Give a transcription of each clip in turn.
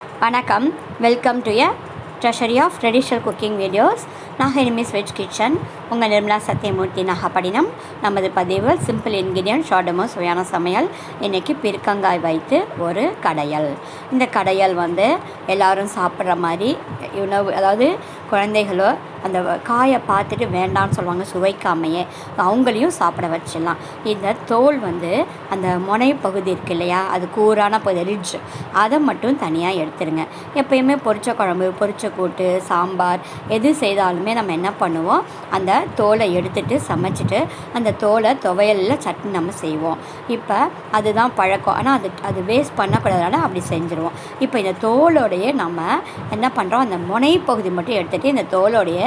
வணக்கம். Welcome to a treasury of traditional cooking videos நாகரிமிஸ் veg kitchen. உங்கள் நிர்மலா சத்யமூர்த்தி நாகப்பட்டினம். நமது பதிவு சிம்பிள் இன்கிரியன்ட் ஷார்டமோ சுவையான சமையல். இன்றைக்கி பிற்கங்காய் வைத்து ஒரு கடையல். இந்த கடையல் வந்து எல்லோரும் சாப்பிட்ற மாதிரி உணவு அதாவது குழந்தைகளோ அந்த காயை பார்த்துட்டு வேண்டாம்னு சொல்லுவாங்க சுவைக்காமையே. அவங்களையும் சாப்பிட வச்சிடலாம். இந்த தோல் வந்து அந்த முனை பகுதி இருக்கு இல்லையா அது கூரான பகுதி ரிட்ஜ் அதை மட்டும் தனியாக எடுத்துருங்க. எப்பயுமே பொரிச்ச குழம்பு பொரிச்ச கூட்டு சாம்பார் எது செய்தாலுமே நம்ம என்ன பண்ணுவோம் அந்த தோலை எடுத்துட்டு சமைச்சிட்டு அந்த தோலை துவையலில் சட்னி நம்ம செய்வோம். இப்போ அதுதான் பழக்கம். ஆனால் அது அது வேஸ்ட் பண்ணக்கூடாதுனால அப்படி செஞ்சுருவோம். இப்போ இந்த தோலோடைய நம்ம என்ன பண்ணுறோம் அந்த முனை பகுதி மட்டும் எடுத்துகிட்டு இந்த தோலோடைய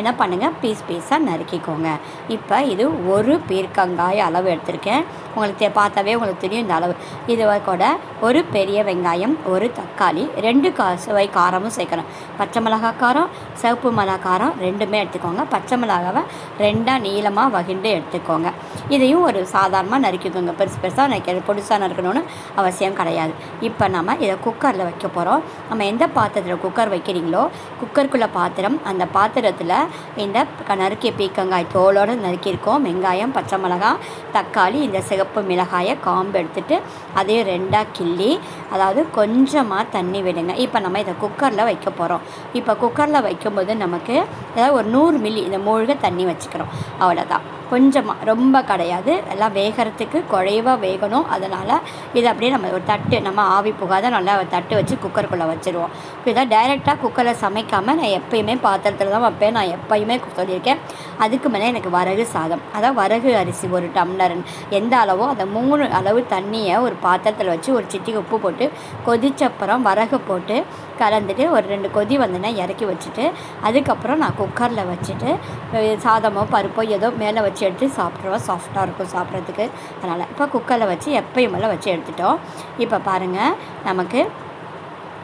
என்ன பண்ணுங்கள் பீஸ் பீஸாக நறுக்கிக்கோங்க. இப்போ இது ஒரு பீர்க்கங்காய் அளவு எடுத்திருக்கேன். உங்களுக்கு பார்த்தாவே உங்களுக்கு தெரியும் இந்த அளவு. இது கூட ஒரு பெரிய வெங்காயம் ஒரு தக்காளி ரெண்டு கா சுவை காரமும் சேர்க்கணும். பச்சை மிளகாய் காரம் சிவப்பு மிளகா காரம் ரெண்டுமே எடுத்துக்கோங்க. பச்சை மிளகாவை ரெண்டாக நீளமாக வகிண்டு எடுத்துக்கோங்க. இதையும் ஒரு சாதாரணமாக நறுக்கிக்கோங்க. பெருசு பெருசாக நறுக்கிறது பொடிசாக நறுக்கணும்னு அவசியம் கிடையாது. இப்போ நம்ம இதை குக்கரில் வைக்க போகிறோம் நம்ம எந்த பாத்திரத்தில் குக்கர் வைக்கிறீங்களோ குக்கருக்குள்ள பாத்திரம் அந்த பாத்திரத்தில் இந்த நறுக்கிய பீக்கங்காய் தோலோடு நறுக்கியிருக்கோம். வெங்காயம் பச்சை மிளகாய் தக்காளி இந்த சிகப்பு மிளகாயை காம்பு எடுத்துட்டு அதையும் ரெண்டாக கிள்ளி அதாவது கொஞ்சமாக தண்ணி விடுங்க. இப்போ நம்ம இதை குக்கரில் வைக்க போகிறோம் இப்போ குக்கரில் வைக்கும்போது நமக்கு ஏதாவது ஒரு நூறு மில்லி இந்த மூழ்க தண்ணி வச்சுக்கிறோம். அவ்வளோதான் கொஞ்சமாக ரொம்ப கிடையாது. எல்லாம் வேகிறதுக்கு குறைவாக வேகணும். அதனால் இதை அப்படியே நம்ம ஒரு தட்டு நம்ம ஆவி புகாத நல்லா தட்டு வச்சு குக்கருக்குள்ளே வச்சுருவோம். இதை டைரெக்டாக குக்கரில் சமைக்காமல் நான் எப்பயுமே பாத்திரத்தில் தான் வைப்பேன். நான் எப்பயுமே சொல்லியிருக்கேன். அதுக்கு மேலே எனக்கு வரகு சாதம். அதான் வரகு அரிசி ஒரு டம்ளர் எந்த அளவோ அந்த மூணு அளவு தண்ணியை ஒரு பாத்திரத்தில் வச்சு ஒரு சிட்டிக்கு உப்பு போட்டு கொதிச்சப்புறம் வரகு போட்டு கலந்துட்டு ஒரு ரெண்டு கொதி வந்தோடனே இறக்கி வச்சுட்டு அதுக்கப்புறம் நான் குக்கரில் வச்சுட்டு சாதமோ பருப்போ ஏதோ மேலே வச்சு எடுத்து சாப்பிட்ருவோம் சாஃப்டாக இருக்கும் சாப்பிட்றதுக்கு. அதனால் இப்போ குக்கரில் வச்சு எப்பயும் மேலே வச்சு எடுத்துட்டோம். இப்போ பாருங்கள் நமக்கு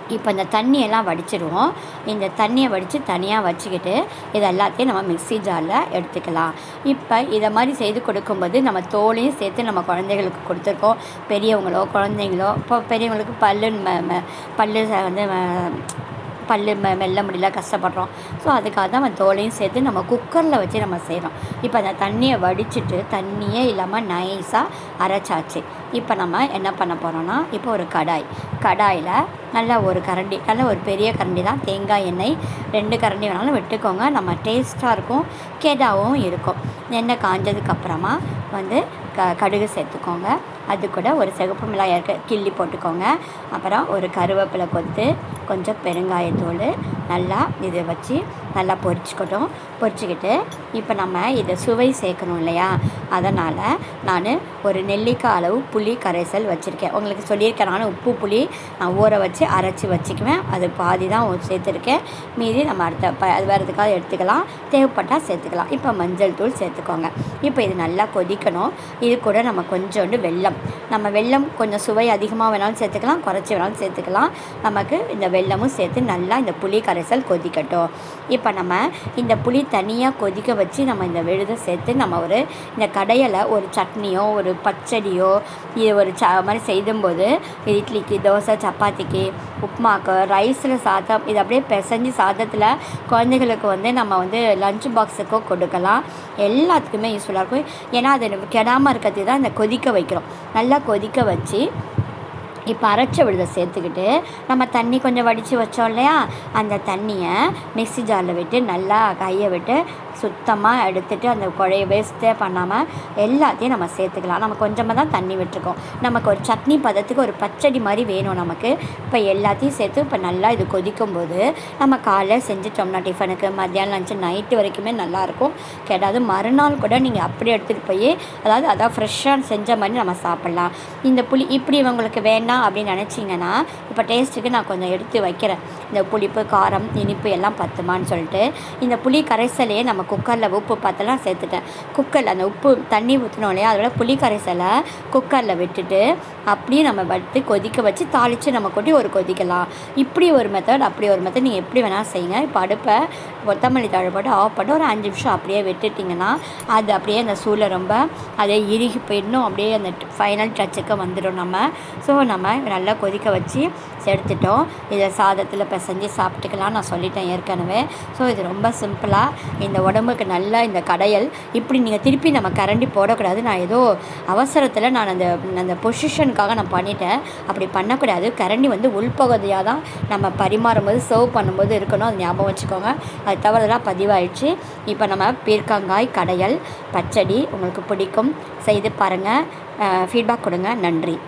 இப்போ இந்த தண்ணியெல்லாம் வடிச்சிடுவோம் இந்த தண்ணியை வடித்து தனியாக வச்சுக்கிட்டு இது எல்லாத்தையும் நம்ம மிக்ஸி ஜாரில் எடுத்துக்கலாம். இப்போ இதை மாதிரி செய்து கொடுக்கும்போது நம்ம தோலையும் சேர்த்து நம்ம குழந்தைகளுக்கு கொடுத்துருக்கோம். பெரியவங்களோ குழந்தைங்களோ இப்போ பெரியவங்களுக்கு பல்லு ம- ம- பல்லு வந்து பல் பல்லு மெ மெல்ல முடியல கஷ்டப்படுறோம். ஸோ அதுக்காக தான் நம்ம தோலையும் சேர்த்து நம்ம குக்கரில் வச்சு நம்ம செய்கிறோம் இப்போ அந்த தண்ணியை வடிச்சிட்டு தண்ணியே இல்லாமல் நைஸாக அரைச்சாச்சு. இப்போ நம்ம என்ன பண்ண போகிறோம்னா இப்போ ஒரு கடாய். கடாயில் நல்ல ஒரு கரண்டி நல்ல ஒரு பெரிய கரண்டி தான். தேங்காய் எண்ணெய் ரெண்டு கரண்டி வேணாலும் விட்டுக்கோங்க. நம்ம டேஸ்ட்டாக இருக்கும் கெடாவும் இருக்கும். எண்ணெய் காஞ்சதுக்கப்புறமா வந்து க கடுகு சேர்த்துக்கோங்க. அது கூட ஒரு சிகப்பு மிளகாய் இருக்க கிள்ளி போட்டுக்கோங்க. அப்புறம் ஒரு கருவேப்பிலை கொத்து கொஞ்சம் பெருங்காயத்தூள் நல்லா இதை வச்சு நல்லா பொரிச்சுக்கட்டும். பொரிச்சுக்கிட்டு இப்போ நம்ம இதை சுவை சேர்க்கணும் இல்லையா? அதனால் நான் ஒரு நெல்லிக்காய் அளவு புளி கரைசல் வச்சுருக்கேன். உங்களுக்கு சொல்லியிருக்கேன். நான் உப்பு புளி நான் ஊற வச்சு அரைச்சி வச்சுக்குவேன். அது பாதி தான் சேர்த்துருக்கேன். மீதி நம்ம அடுத்த ப அது வரதுக்காக எடுத்துக்கலாம். தேவைப்பட்டால் சேர்த்துக்கலாம். இப்போ மஞ்சள் தூள் சேர்த்துக்கோங்க. இப்போ இது நல்லா கொதிக்கணும். இது கூட நம்ம கொஞ்சோண்டு வெல்லம். நம்ம வெல்லம் கொஞ்சம் சுவை அதிகமாக வேணாலும் சேர்த்துக்கலாம். குறைச்சி வேணாலும் சேர்த்துக்கலாம். நமக்கு இந்த வெல்லமும் சேர்த்து நல்லா இந்த புளி கரைசல் கொதிக்கட்டும். இப்போ நம்ம இந்த புளி தனியாக கொதிக்க வச்சு நம்ம இந்த விழுதை சேர்த்து நம்ம ஒரு இந்த கடையில் ஒரு சட்னியோ ஒரு பச்சடியோ இது ஒரு ச மாதிரி செய்தும்போது இட்லிக்கு தோசை சப்பாத்திக்கு உப்மாக்கு ரைஸில் சாதம் இது அப்படியே பிசைஞ்சு சாதத்தில் குழந்தைகளுக்கு வந்து நம்ம வந்து லஞ்ச் பாக்ஸுக்கோ கொடுக்கலாம். எல்லாத்துக்குமே யூஸ்ஃபுல்லாக இருக்கும். ஏன்னா அது கெடாமல் இருக்கிறதுக்கு தான் இந்த கொதிக்க வைக்கிறோம். நல்லா கொதிக்க வச்சு இப்போ அரைச்ச விழுதை சேர்த்துக்கிட்டு நம்ம தண்ணி கொஞ்சம் வடித்து வச்சோம் இல்லையா? அந்த தண்ணியை மிக்ஸி ஜாரில் விட்டு நல்லா கையை விட்டு சுத்தமாக எடுத்துகிட்டு அந்த குழைய வேஸ்ட்டே பண்ணாமல் எல்லாத்தையும் நம்ம சேர்த்துக்கலாம். நம்ம கொஞ்சமாக தான் தண்ணி விட்டுருக்கோம். நமக்கு ஒரு சட்னி பதத்துக்கு ஒரு பச்சடி மாதிரி வேணும் நமக்கு. இப்போ எல்லாத்தையும் சேர்த்து இப்போ நல்லா இது கொதிக்கும் போது நம்ம காலைல செஞ்சுட்டோம்னா டிஃபனுக்கு மத்தியானம் லஞ்சு நைட்டு வரைக்குமே நல்லாயிருக்கும் கெடாது மறுநாள் கூட நீங்கள் அப்படியே எடுத்துகிட்டு போய் அதாவது அதான் ஃப்ரெஷ்ஷாக செஞ்ச மாதிரி நம்ம சாப்பிட்லாம். இந்த புளி இப்படி இவங்களுக்கு வேண்டாம் அப்படின்னு நினச்சிங்கன்னா இப்போ டேஸ்ட்டுக்கு நான் கொஞ்சம் எடுத்து வைக்கிறேன். இந்த புளிப்பு காரம் இனிப்பு எல்லாம் பத்துமான்னு சொல்லிட்டு இந்த புளி கரைசலையே நம்ம குக்கரில் உப்பு பார்த்தெல்லாம் சேர்த்துட்டேன். குக்கரில் அந்த உப்பு தண்ணி ஊற்றினோம் இல்லையா அதோட புளி கரைசலை குக்கரில் விட்டுட்டு அப்படியே நம்ம வட்டு கொதிக்க வச்சு தாளித்து நம்ம கொட்டி ஒரு கொதிக்கலாம். இப்படி ஒரு மெத்தட் அப்படி ஒரு மெத்தட் நீங்கள் எப்படி வேணால் செய்யுங்க. இப்போ அடுப்பை கொத்தமல்லி தழை போட்டு ஆஃப் பண்ணி ஒரு அஞ்சு நிமிஷம் அப்படியே விட்டுட்டிங்கன்னா அது அப்படியே அந்த சூளை ரொம்ப அதே இறுகி போயிடணும். அப்படியே அந்த ஃபைனல் டச்சுக்கு வந்துடும் நம்ம. ஸோ நம்ம நல்லா கொதிக்க வச்சு எடுத்துட்டோம். இதை சாதத்தில் பிசைஞ்சு சாப்பிட்டுக்கலாம் நான் சொல்லிட்டேன் ஏற்கனவே. ஸோ இது ரொம்ப சிம்பிளாக இந்த உடம்புக்கு நல்லா இந்த கடையல். இப்படி நீங்கள் திருப்பி நம்ம கரண்டி போடக்கூடாது. நான் ஏதோ அவசரத்தில் நான் அந்த அந்த பொசிஷனுக்காக நான் பண்ணிட்டேன். அப்படி பண்ணக்கூடாது. கரண்டி வந்து உள்பகுதியாக தான் நம்ம பரிமாறும்போது சர்வ் பண்ணும்போது இருக்கணும். அது ஞாபகம் வச்சுக்கோங்க. அது தவறுதலாக பதிவாயிடுச்சு. இப்போ நம்ம பீர்க்கங்காய் கடையல் பச்சடி உங்களுக்கு பிடிக்கும். செய்து பாருங்கள் ஃபீட்பேக் கொடுங்க. நன்றி.